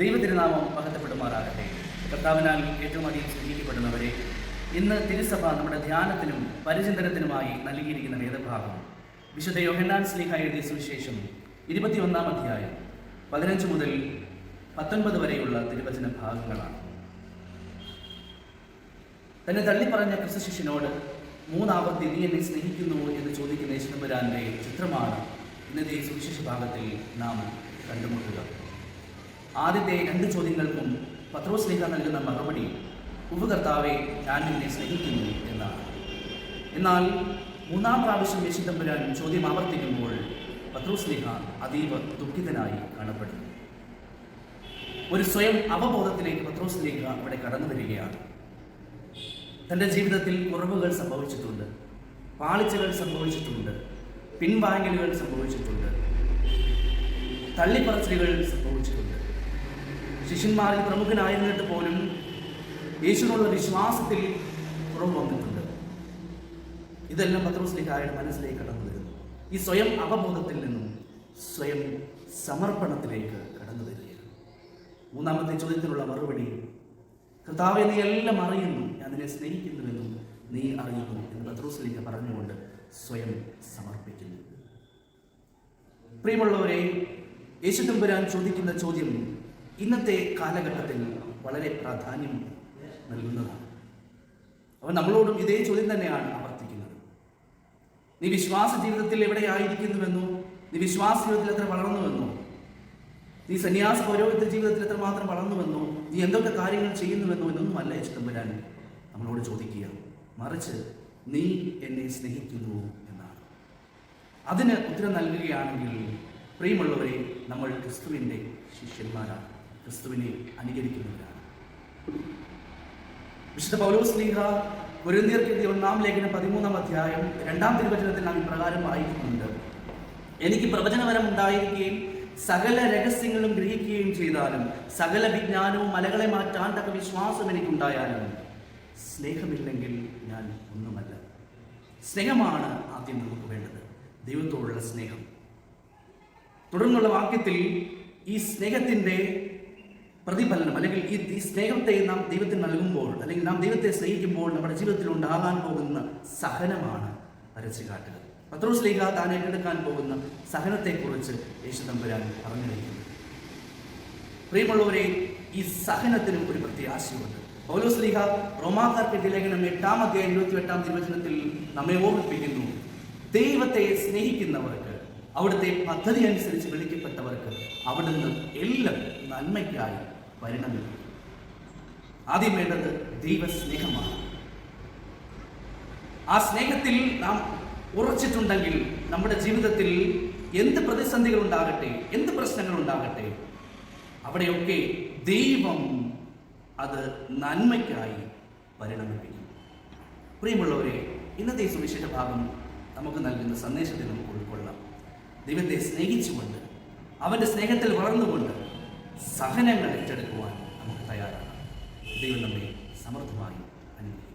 ദൈവതിരുനാമം മഹത്വപ്പെടുമാറാകട്ടെ. കർത്താവിനാൽ ഏറ്റവും അധികം സ്നേഹിക്കപ്പെടുന്നവരെ ഇന്ന് തിരുസഭ നമ്മുടെ ധ്യാനത്തിനും പരിചിന്തനത്തിനുമായി നൽകിയിരിക്കുന്ന വേദഭാഗം. വിശുദ്ധ യോഹന്നാൻ സ്ലീഹ എഴുതിയ സുവിശേഷം ഇരുപത്തിയൊന്നാം അധ്യായം പതിനഞ്ച് മുതൽ പത്തൊൻപത് വരെയുള്ള തിരുവചന ഭാഗങ്ങളാണ്. തന്നെ തള്ളിപ്പറഞ്ഞ ക്രിസ്തു ശിഷ്യനോട് മൂന്നാമത്തെ നീ എന്നെ സ്നേഹിക്കുന്നു എന്ന് ചോദിക്കുന്ന യേശുനമ്പുരാന്റെ ചിത്രമാണ്. ഇന്നത്തെ സുവിശേഷ ഭാഗത്തിൽ നാം കണ്ടുമുട്ടുക. ആദ്യത്തെ രണ്ട് ചോദ്യങ്ങൾക്കും പത്രോസ് ലേഖ നൽകുന്ന മറുപടി ഉപകർത്താവെ ഞാൻ നിന്നെ സ്നേഹിക്കുന്നു എന്നാണ്. എന്നാൽ മൂന്നാം പ്രാവശ്യം യേശുദമ്പുരാൻ ചോദ്യം ആവർത്തിക്കുമ്പോൾ പത്രോസ് ലേഖ അതീവ ദുഃഖിതനായി കാണപ്പെടുന്നു. ഒരു സ്വയം അവബോധത്തിലേക്ക് പത്രോസ് ലേഖ അവിടെ കടന്നു വരികയാണ്. തന്റെ ജീവിതത്തിൽ കുറവുകൾ സംഭവിച്ചിട്ടുണ്ട്. പാളിച്ചകൾ സംഭവിച്ചിട്ടുണ്ട്. പിൻവാങ്ങലുകൾ സംഭവിച്ചിട്ടുണ്ട്. തള്ളിപ്പറച്ചിലുകൾ സംഭവിച്ചിട്ടുണ്ട്. ശിഷ്യന്മാരിൽ പ്രമുഖനായിരുന്നിട്ട് പോലും യേശുവിനുള്ള വിശ്വാസത്തിൽ കുറവ് വന്നിട്ടുണ്ട്. ഇതെല്ലാം പത്രോസ്ലിഹായുടെ മനസ്സിലേക്ക് കടന്നു വരുന്നു. ഈ സ്വയം അവബോധത്തിൽ നിന്നും സ്വയം സമർപ്പണത്തിലേക്ക് കടന്നു വരികയാണ്. മൂന്നാമത്തെ ചോദ്യത്തിനുള്ള മറുപടി കർത്താവെ നീ എല്ലാം അറിയുന്നു. ഞാൻ നിന്നെ സ്നേഹിക്കുന്നുവെന്നും നീ അറിയുന്നു എന്ന് പത്രോസ്ലിഹ പറഞ്ഞുകൊണ്ട് സ്വയം സമർപ്പിക്കുന്നു. പ്രിയമുള്ളവരെ യേശു തമ്പുരാൻ ചോദിക്കുന്ന ചോദ്യം ഇന്നത്തെ കാലഘട്ടത്തിൽ വളരെ പ്രാധാന്യം നൽകുന്നതാണ്. അവൻ നമ്മളോടും ഇതേ ചോദ്യം തന്നെയാണ് ആവർത്തിക്കുന്നത്. നീ വിശ്വാസ ജീവിതത്തിൽ എവിടെയായിരിക്കുന്നുവെന്നോ നീ വിശ്വാസ ജീവിതത്തിൽ എത്ര വളർന്നുവെന്നോ നീ സന്യാസ പൗരോഹിത്യ ജീവിതത്തിൽ എത്രമാത്രം വളർന്നുവെന്നോ നീ എന്തൊക്കെ കാര്യങ്ങൾ ചെയ്യുന്നുവെന്നോ എന്നൊന്നുമല്ല ഇഷ്ടം വരാൻ നമ്മളോട് ചോദിക്കുക. മറിച്ച് നീ എന്നെ സ്നേഹിക്കുന്നു എന്നാണ്. അതിന് ഉത്തരം നൽകുകയാണെങ്കിൽ പ്രിയമുള്ളവരെ നമ്മൾ ക്രിസ്തുവിന്റെ ശിഷ്യന്മാരാണ്. ക്രിസ്തുവിനെ അനുകരിക്കുന്നവരാണ്. വിശുദ്ധ പൗലോസ് ലീഹ കുരുന്തീർക്ക് എഴുതിയ ഒന്നാം ലേഖനം പതിമൂന്നാം അധ്യായം രണ്ടാം തിരുവചനത്തിൽ നാം ഇപ്രകാരം വായിക്കുന്നുണ്ട്. എനിക്ക് പ്രവചനപരം ഉണ്ടായിരിക്കുകയും സകല രഹസ്യങ്ങളും ഗ്രഹിക്കുകയും ചെയ്താലും സകല വിജ്ഞാനവും മലകളെ മാറ്റാൻ തക്ക വിശ്വാസം എനിക്കുണ്ടായാലും സ്നേഹമില്ലെങ്കിൽ ഞാൻ ഒന്നുമല്ല. സ്നേഹമാണ് ആദ്യം നമുക്ക് വേണ്ടത്. ദൈവത്തോടുള്ള സ്നേഹം. തുടർന്നുള്ള വാക്യത്തിൽ ഈ സ്നേഹത്തിന്റെ പ്രതിഫലനം അല്ലെങ്കിൽ ഈ സ്നേഹത്തെ നാം ദൈവത്തിന് നൽകുമ്പോൾ അല്ലെങ്കിൽ നാം ദൈവത്തെ സ്നേഹിക്കുമ്പോൾ നമ്മുടെ ജീവിതത്തിൽ ഉണ്ടാകാൻ പോകുന്ന സഹനമാണ് വരച്ചു കാട്ടുക പത്രോസ് ലീഗ താൻ ഏറ്റെടുക്കാൻ പോകുന്ന സഹനത്തെക്കുറിച്ച് യേശു തമ്പുരാൻ പറഞ്ഞിരിക്കുന്നു. പ്രിയമുള്ളവരെ ഈ സഹനത്തിനും ഒരു പ്രത്യാശയുണ്ട് പൗലോസ് സ്ലീഹ റോമാക്കാർക്കെതിരെ ലേഖനം എട്ടാം അധ്യായം ഇരുപത്തി എട്ടാം തിരുവചനത്തിൽ നമ്മെ ഓർമ്മിപ്പിക്കുന്നു. ദൈവത്തെ സ്നേഹിക്കുന്നവർക്ക് അവിടുത്തെ പദ്ധതി അനുസരിച്ച് വിളിക്കപ്പെട്ടവർക്ക് അവിടുന്ന് എല്ലാം നന്മയ്ക്കായി പരിണമിക്കും ആദ്യം വേണ്ടത് ദൈവസ്നേഹമാണ്. ആ സ്നേഹത്തിൽ നാം ഉറച്ചിട്ടുണ്ടെങ്കിൽ നമ്മുടെ ജീവിതത്തിൽ എന്ത് പ്രതിസന്ധികൾ ഉണ്ടാകട്ടെ എന്ത് പ്രശ്നങ്ങൾ ഉണ്ടാകട്ടെ അവിടെയൊക്കെ ദൈവം അത് നന്മയ്ക്കായി പരിണമിപ്പിക്കും. പ്രിയമുള്ളവരെ ഇന്നത്തെ സുവിശേഷ ഭാഗം നമുക്ക് നൽകുന്ന സന്ദേശത്തെ നമുക്ക് ഉൾക്കൊള്ളാം. ദൈവത്തെ സ്നേഹിച്ചുകൊണ്ട് അവന്റെ സ്നേഹത്തിൽ വളർന്നുകൊണ്ട് സഹനങ്ങൾ ഏറ്റെടുക്കുവാൻ നമുക്ക് തയ്യാറാണ്. ദൈവം നമ്മെ സമൃദ്ധമായി അനുഭവിക്കും